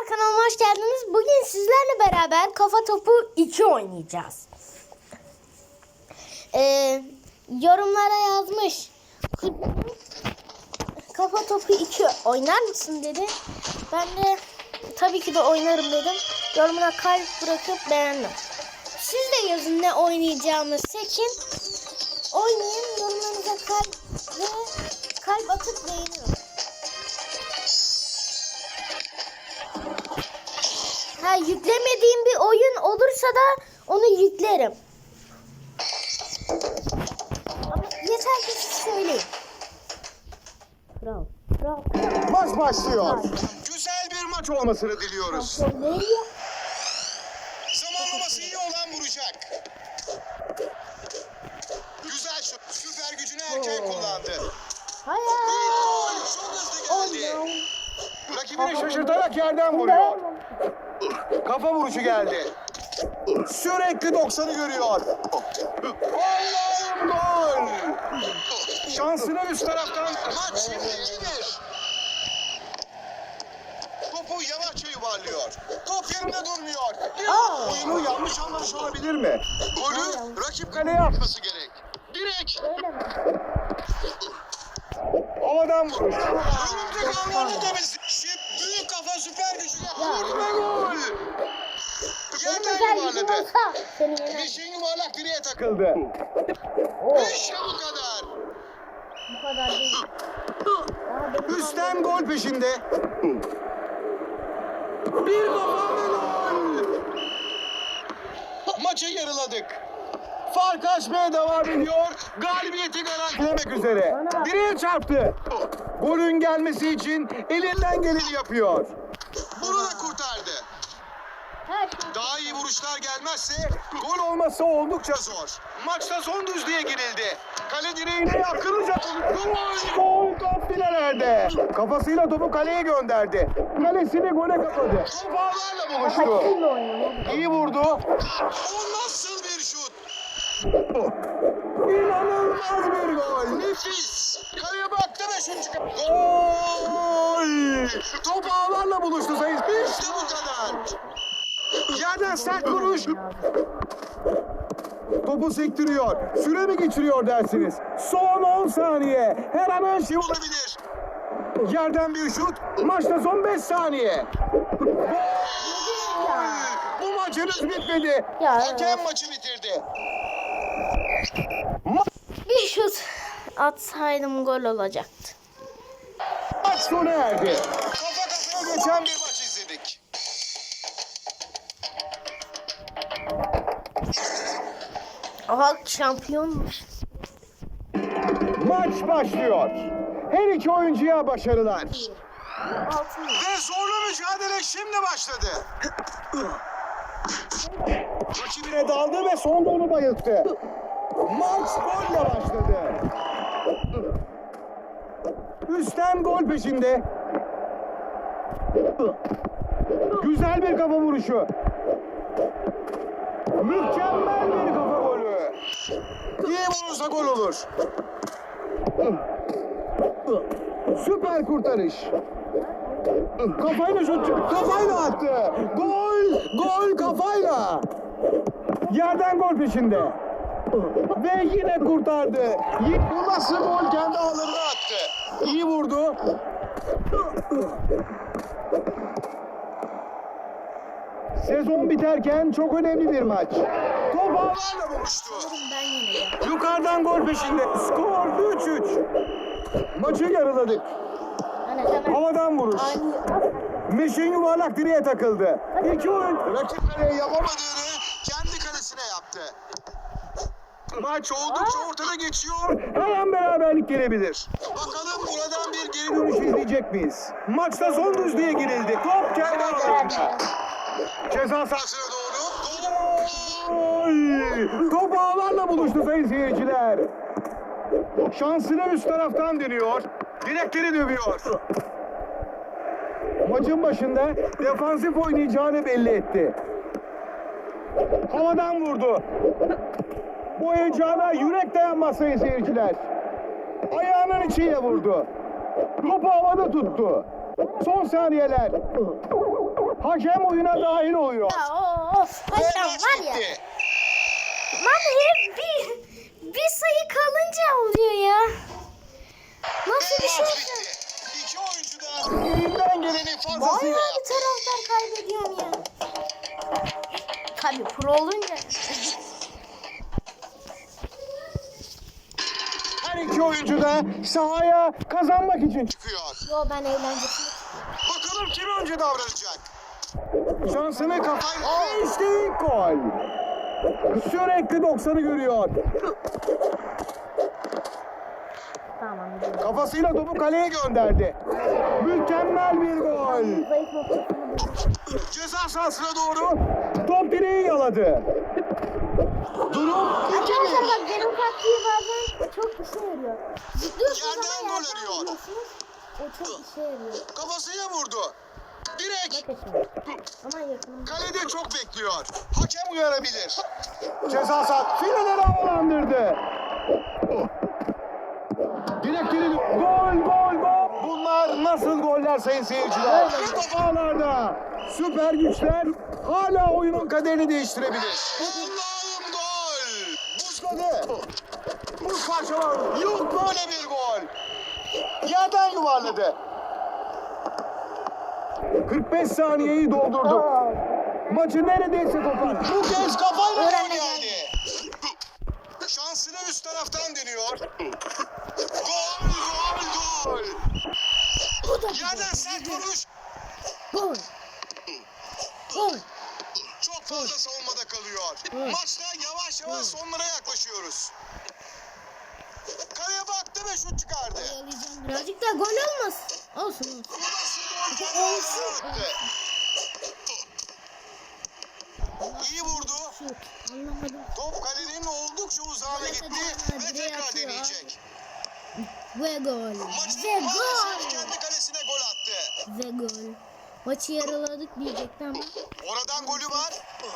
Merhabalar kanalıma hoş geldiniz. Bugün sizlerle beraber kafa topu 2 oynayacağız. Ee, yorumlara yazmış. Kafa topu 2 oynar mısın dedi. Ben de tabii ki de oynarım dedim. Yorumuna kalp bırakıp beğendim. Siz de yazın ne oynayacağımı seçin. Oynayın yorumlarınıza kalp ve kalp atıp beğeniyorum. Yüklemediğim bir oyun olursa da onu yüklerim. Ama yeter ki söyleyin. Kral. Kral. Maç başlıyor. Güzel bir maç olmasını diliyoruz. Zamanlaması iyi olan vuracak. Güzel şut. Süper gücünü erken kullandı. Hayır. Çok hızlı geldi. Rakibini şaşırtarak yerden vuruyor. Kafa vuruşu geldi. Sürekli 90'ı görüyor. Allah'ım gol. Şansını üst taraftan. Maç şimdi 2-1. Topu yavaşça yuvarlıyor. Top yerinde durmuyor. Aa. Oyunu yanlış anlamış olabilir mi? Golü rakip kaleye atması gerek. Mi? havadan vuruş. Ağlarını temizlik. Şimdi büyük kafa süper gücüyle vurma gol. Gücüm yuvarladı. olsa seni yener. Mişin yuvarlak direğe takıldı. Oh, İşte bu kadar. bu kadar değil. Aa, benim Üstten gol peşinde. Bir kafa ve gol. Maçı yarıladık. Fark açmaya devam ediyor. Galibiyeti garantilemek üzere. Direğe çarptı. Golün gelmesi için elinden geleni yapıyor. Bunu da Daha iyi vuruşlar gelmezse gol olması oldukça zor. Maçta son düzlüğe girildi. Kale direğine akıllıca gol gol top. Kafasıyla topu kaleye gönderdi. Kalesini gole kapadı. Top ağlarla buluştu. İyi vurdu. O nasıl bir şut? İnanılmaz bir gol. Nefis. Kaleye baktı ve şut çıkardı. Gol. Top ağlarla buluştu sayın. İşte bu kadar. Yerden sert vuruş. Topu sektiriyor. Süre mi geçiriyor dersiniz? Son 10 saniye. Her an her şey olabilir. Yerden bir şut. Maçta son 5 saniye. Bu maç henüz bitmedi. Ya, Hakem evet. maçı bitirdi. Bir şut atsaydım gol olacaktı. Maç sona erdi. Kafa kafaya geçen bir Aha şampiyonmuş. Maç başlıyor. Her iki oyuncuya başarılar. Altın. Ve zorlu mücadele şimdi başladı. Rakibine daldı ve sonda onu bayılttı. Maç golle başladı. Üstten gol peşinde. Güzel bir kafa vuruşu. Mükemmel bir. İyi vurursa gol olur. Süper kurtarış. Kafayla şut. Kafayla attı. Gol! Gol kafayla. Yerden gol peşinde. Ve yine kurtardı. Bu nasıl gol kendi ağlarına attı. İyi vurdu. Sezon biterken çok önemli bir maç. Top ağlarla buluştu. Yukarıdan gol peşinde. Skor 3-3. Maçı yarıladık. Hani Havadan vuruş. ani Mişin yuvarlak direğe takıldı. İki oyun rakip kaleye yapamadığını kendi kalesine yaptı. Maç oldukça ortada geçiyor. Her an beraberlik gelebilir. Bakalım buradan bir geri dönüş izleyecek miyiz? Maçta son düzlüğe girildi. Top kendi. Ceza sahasına doğru. Gol! Top ağlarla buluştu sayın seyirciler. Şansını üst taraftan deniyor. Direkleri dövüyor. Maçın başında defansif oynayacağını belli etti. Havadan vurdu. Bu heyecana yürek dayanmaz sayın seyirciler. Ayağının içiyle vurdu. Topu havada tuttu. Son saniyeler. Hakem oyuna dahil oluyor. Of maç var ya. Lan hep bir, bir sayı kalınca oluyor ya. Nasıl bir şey? bitti. İki oyuncu da elinden geleni fazlasıyla Bayağı bir taraftar kaybediyorum ya. Tabii pro olunca. Her iki oyuncu da sahaya kazanmak için çıkıyor. Yo ben eğlencesini. Bakalım kim önce davranacak? Şansını kafayla ve işte ilk gol. Sürekli 90'ı görüyor. Tamam. Kafasıyla topu kaleye gönderdi. Mükemmel bir gol. Ceza sahasına doğru top direği yaladı. Durum 2-1. Arkadaşlar bak benim taktiği bazen çok işe yarıyor. Zıplıyorsunuz Yerden gol arıyor. O çok işe yarıyor. Kafasıyla vurdu. Direk. Kalede çok bekliyor. Hakem uyarabilir. Ceza sahası fileleri havalandırdı. Direkleri gol gol gol. Bunlar nasıl goller sayın seyirciler? Ağlarda. Süper güçler hala oyunun kaderini değiştirebilir. Allah'ım gol. Buzladı. Buz parçalandı. Yok böyle bir gol. Yerden yuvarladı. 45 saniyeyi doldurduk. Oo. Maçı neredeyse kopar. Bu kez kafayla gol geldi. Şansını üst taraftan deniyor. Gol, gol, gol. Bu da Yerden sert vuruş. gol. Gol. Çok fazla savunmada kalıyor. Maçta yavaş yavaş sonlara yaklaşıyoruz. Kaleye baktı ve şut çıkardı. Yalayacağım birazcık da gol olmaz. Olsun olsun. İyi vurdu. Anlamadım. Top kalenin oldukça uzağına gitti ve tekrar deneyecek. Ve gol. Maçın Ve gol. kendi kalesine gol attı. Ve gol. Maçı yaraladık diyecektim ama. Oradan golü var. Gol.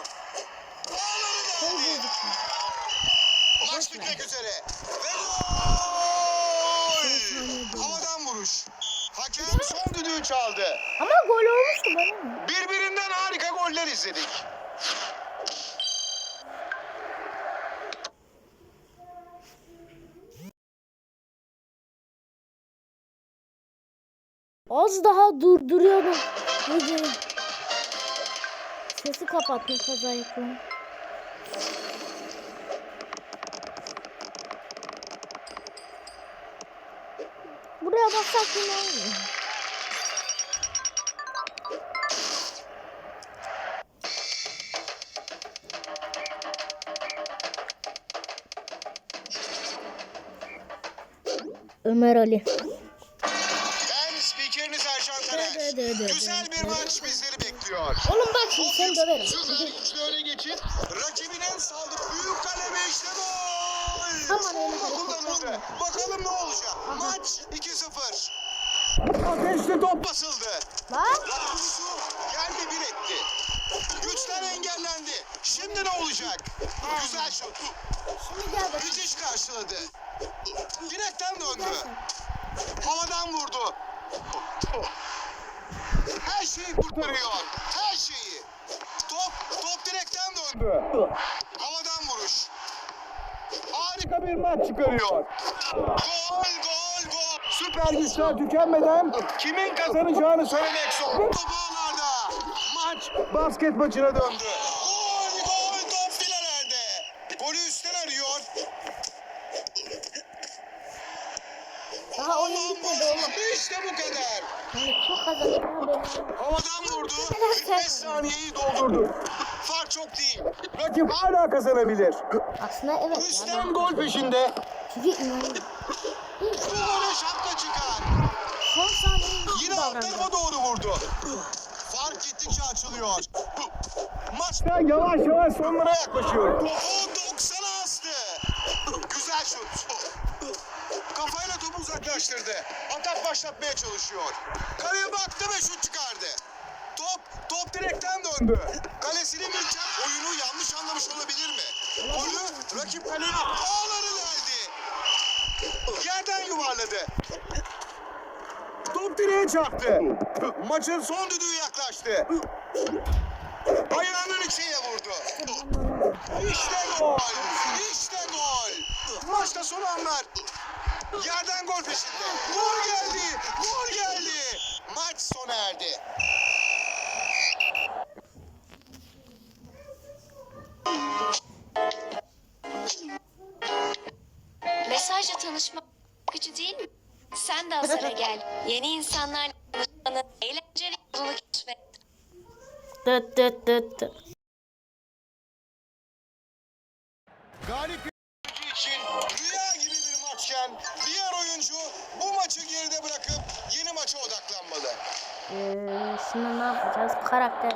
Maç bitmek üzere. Ve saniye gol! gol. Havadan vuruş. Hakem çaldı. Ama gol olmuştu bana? Birbirinden harika goller izledik. Az daha durduruyordum. Videoyu. Sesi kapattım kaza yapıyorum. Buraya baksak yine olmuyor. Ömer Ali. Ben spikeriniz Erşan Taner. Güzel bir maç bizleri bekliyor. Oğlum bak şimdi seni döverim. Süper güçlü öne geçip rakibinin saldı. Büyük kaleme işte gol. Aman öyle Kullanıldı. Bakalım ne olacak. Maç 2-0. Ateşli top basıldı. Bak. Rakibisi yerde bir etti. Güçler engellendi. Şimdi ne olacak? Güzel şut. Şimdi gel. Müthiş karşıladı. Direkten döndü. Havadan vurdu. Her şeyi kurtarıyor. Her şeyi. Top, top direkten döndü. Havadan vuruş. Harika bir maç çıkarıyor. Gol, gol, gol. Süper güçler tükenmeden kimin kazanacağını söylemek zor. Top ağlarda. Maç basket maçına döndü. Gol, gol, top filelerde. Golü üstten arıyor. Daha oyun Allah'ım bitmedi oğlum. İşte bu kadar. Yani çok kazandım haberim. Havadan vurdu. 45 saniyeyi doldurdu. Fark çok değil. Rakip hala kazanabilir. Aslında evet. ya, Üstten ben- gol peşinde. Çünkü inanıyorum. Bu gole şapka çıkar. Son saniye Yine alt tarafa doğru vurdu. Fark gittikçe açılıyor. Maçta yavaş yavaş sonlara yaklaşıyor. O 90'a astı. Güzel şut. Uzaklaştırdı. Atak başlatmaya çalışıyor. Kaleye baktı ve şut çıkardı. Top, top direkten döndü. Kalesinin mülken oyunu yanlış anlamış olabilir mi? Golü rakip kalenin ağları geldi. Yerden yuvarladı. Top direğe çarptı. Maçın son düdüğü yaklaştı. Ayağının içiyle vurdu. İşte gol. İşte gol. Maçta son anlar. Yerden gol peşinde. Gol geldi. Gol geldi. Maç sona erdi. Mesajla tanışmak sıkıcı değil mi? Sen de Azar'a gel. Yeni insanlarla tanışmanı, eğlenceli yolunu keşfet. Dıt dıt dıt dıt. Ee, şimdi ne yapacağız? Karakter.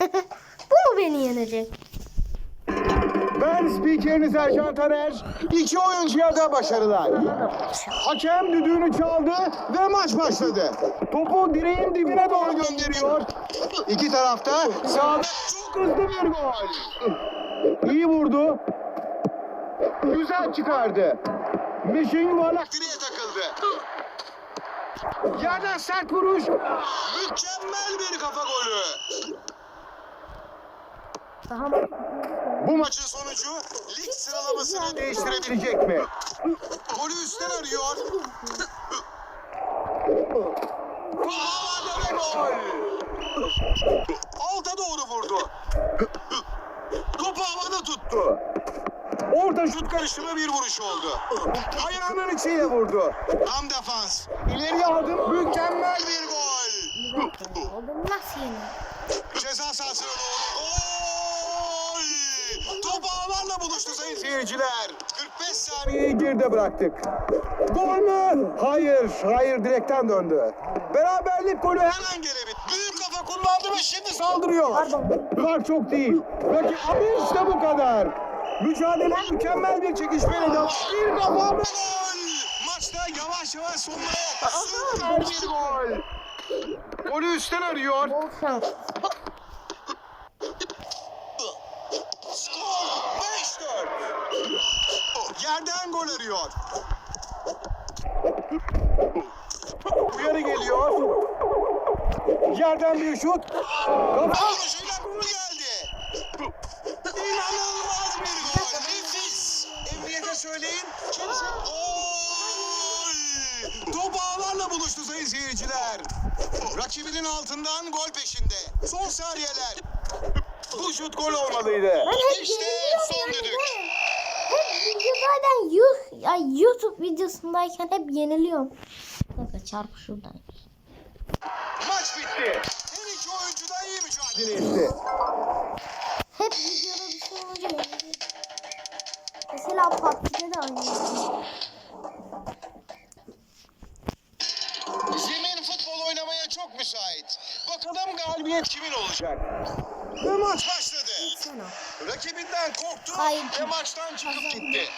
Bu mu beni yenecek? Spikeriniz Ercan Taner. İki oyuncuya da başarılar. Hakem düdüğünü çaldı ve maç başladı. Topu direğin dibine doğru gönderiyor. İki tarafta sağda çok hızlı bir gol. İyi vurdu. Güzel çıkardı. Mişin yuvarlak direğe takıldı. Yerden sert vuruş. Mükemmel bir kafa golü. Daha Bu maçın sonucu lig sıralamasını değiştirebilecek mi? Golü üstten arıyor. Havada ve gol. Alta doğru vurdu. Topu havada tuttu. Orta şut karışımı bir vuruş oldu. Ayağının içiyle vurdu. Tam defans. İleri aldım. Mükemmel bir gol. nasıl yeniyor? Ceza sahasına doğru. Top ağlarla buluştu sayın seyirciler. 45 saniyeyi geride bıraktık. Gol mü? Hayır, hayır direkten döndü. Beraberlik golü hemen gelebilir. Büyük kafa kullandı ve şimdi saldırıyor. Var çok değil. Rakip abi işte bu kadar. Mücadele mükemmel bir çekişmeyle devam. Bir kafa ve gol. Maçta yavaş yavaş sonlara süper bir gol. Golü üstten arıyor. Yerden gol arıyor. Uyarı geliyor. Yerden bir şut. Kafa vuruşuyla gol geldi. İnanılmaz bir gol. Nefis. Emniyete söyleyin. Kimse gol. Top ağlarla buluştu sayın seyirciler. Rakibinin altından gol peşinde. Son saniyeler. Bu şut gol olmalıydı. İşte son düdük. Hep videolardan yuh, ay YouTube videosundayken hep yeniliyorum. Bakın çarpı şuradan. Maç bitti. Her iki oyuncu da iyi mücadele etti. Hep videoda bir şey olunca yeniliyorum. Mesela PUBG'de de oynuyorum. Zemin futbol oynamaya çok müsait. Bakalım galibiyet kimin olacak? Ve maç. Rakibinden korktu Hayır. ve maçtan çıkıp gitti.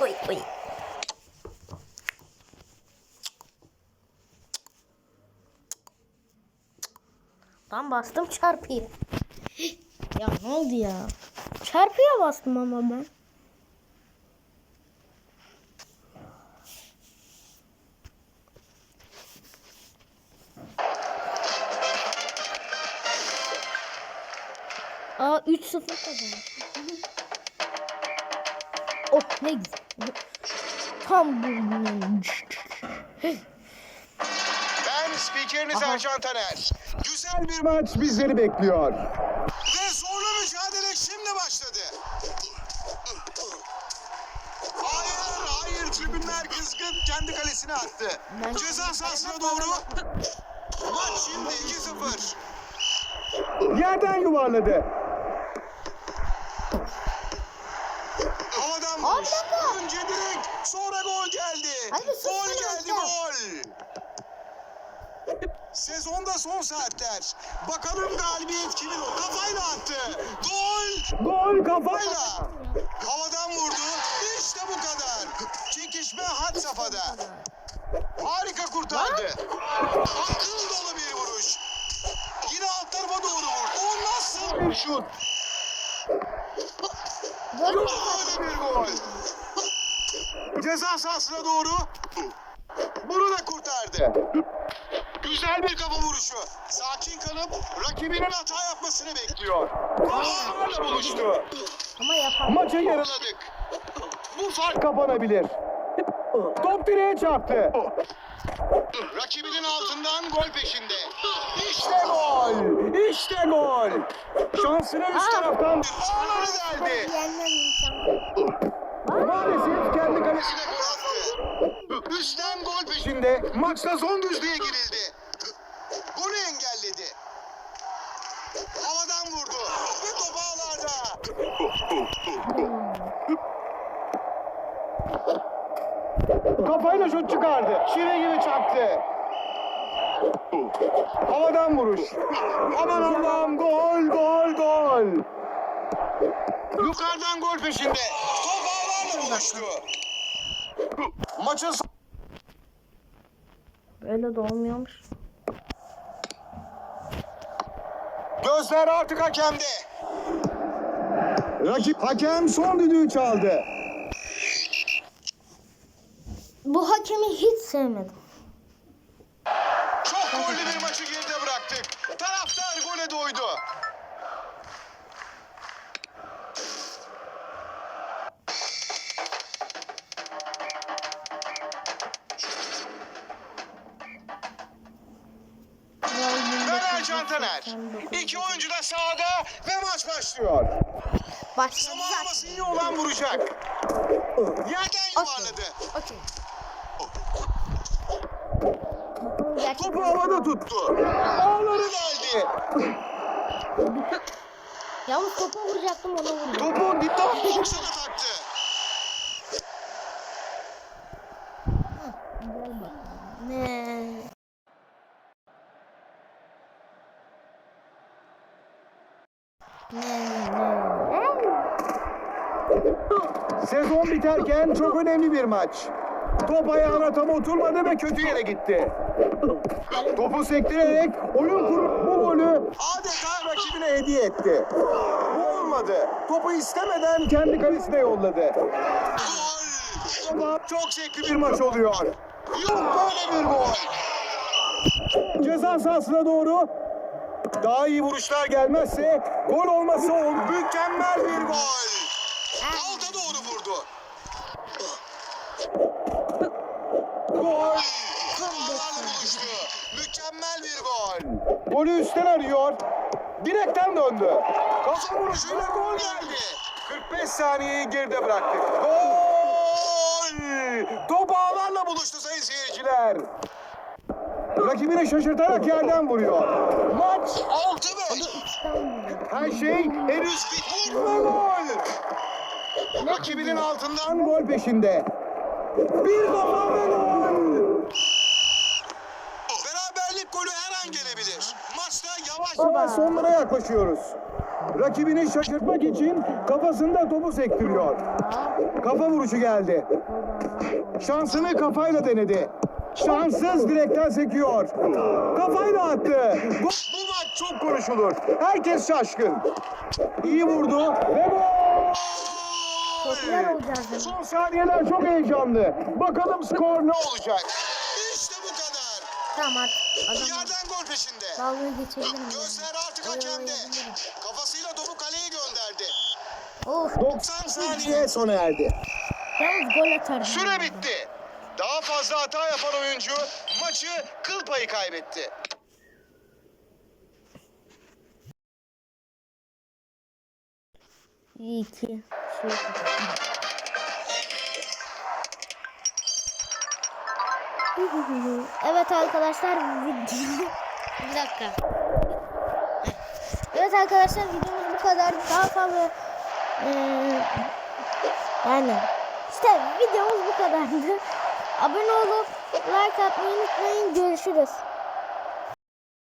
Oy oy. Tam bastım çarpıyı. ya ne oldu ya? Çarpıya bastım ama ben. Ben spikeriniz Ercan Taner. Güzel bir maç bizleri bekliyor. Ve zorlu mücadele şimdi başladı. Hayır, hayır. Tribünler kızgın kendi kalesine attı. Ceza sahasına doğru. Maç şimdi 2-0. Yerden yuvarladı. Havadan vuruş. dakika. Önce direkt sonra gol geldi. Sus gol geldi hocam. gol. Sezonda son saatler. Bakalım galibiyet kimin o? Kafayla attı. Gol. Gol kafayla. Havadan vurdu. İşte bu kadar. Çekişme had safhada. Harika kurtardı. Akıl dolu bir vuruş. Yine alt tarafa doğru vurdu. O nasıl bir şut? Böyle bir gol. Ceza sahasına doğru. Bunu da kurtardı. Güzel bir kafa vuruşu. Sakin kalıp rakibinin hata yapmasını bekliyor. Kafalarla buluştu. Ama yapar. Maçı yarıladık. Bu fark kapanabilir. Top direğe çarptı. Rakibinin altından gol peşinde. İşte gol. İşte gol. Şansını üst taraftan ağları deldi. Maalesef kalesine gol attı. Üstten gol peşinde maçta son düzlüğe girildi. Golü engelledi. Havadan vurdu ve top ağlarda. Kafayla şut çıkardı. Şire gibi çaktı. Havadan vuruş. Aman Allah'ım gol gol gol. Yukarıdan gol peşinde. Top ağlarla buluştu. Maçın Böyle de olmuyormuş. Gözler artık hakemde. Rakip hakem son düdüğü çaldı. Bu hakemi hiç sevmedim. Çok gollü bir maçı geride bıraktık. Taraftar gole doydu. Cantaner. İki oyuncu da sahada ve maç başlıyor. Başladı. Zamanlaması iyi olan vuracak. Yerden yuvarladı. Okey. Gerçek Topu havada tuttu. Ağları deldi. Yalnız topa vuracaktım ona vurdum. Topu dipten boksana taktı. Ne? Ne? Ne? Sezon biterken çok önemli bir maç. Top ayağına tam oturmadı ve kötü yere gitti. Topu sektirerek oyun kurup bu golü adeta rakibine hediye etti. Bu olmadı. Topu istemeden kendi kalesine yolladı. Ama çok zevkli bir maç oluyor. Yok böyle bir gol. Ceza sahasına doğru daha iyi vuruşlar gelmezse gol olması ol. Mükemmel bir gol. Alta doğru vurdu. Gol. Kafalarla buluştu. Mükemmel bir gol. Golü üstten arıyor. Direkten döndü. Kafa vuruşuyla gol geldi. 45 saniyeyi geride bıraktık. Gol! Top ağlarla buluştu sayın seyirciler. Rakibini şaşırtarak yerden vuruyor. 6-5. Her şey henüz bitmedi. Ve gol! Rakibinin altından gol peşinde. Bir kafa ve gol! Beraberlik golü her an gelebilir. Maçta yavaş yavaş sonlara yaklaşıyoruz. Rakibini şaşırtmak için kafasında topu sektiriyor. Kafa vuruşu geldi. Şansını kafayla denedi. Şanssız direkten sekiyor. Kafayla attı. Maç çok konuşulur. Herkes şaşkın. İyi vurdu ve gol! Son saniyeler çok heyecanlı. Bakalım skor ne olacak? İşte bu kadar. Tamam artık. Adam Yerden gol peşinde. dalga geçebilirim. Gözler artık hakemde. Kafasıyla topu kaleye gönderdi. Of. 90 saniye sona erdi. Yalnız gol atardım. Süre bitti. Daha fazla hata yapan oyuncu maçı kıl payı kaybetti. İyi ki. Şey Evet arkadaşlar video... Bir dakika. Evet arkadaşlar videomuz bu kadar. Daha fazla eee, yani işte videomuz bu kadardı. Abone olup like atmayı unutmayın. Görüşürüz.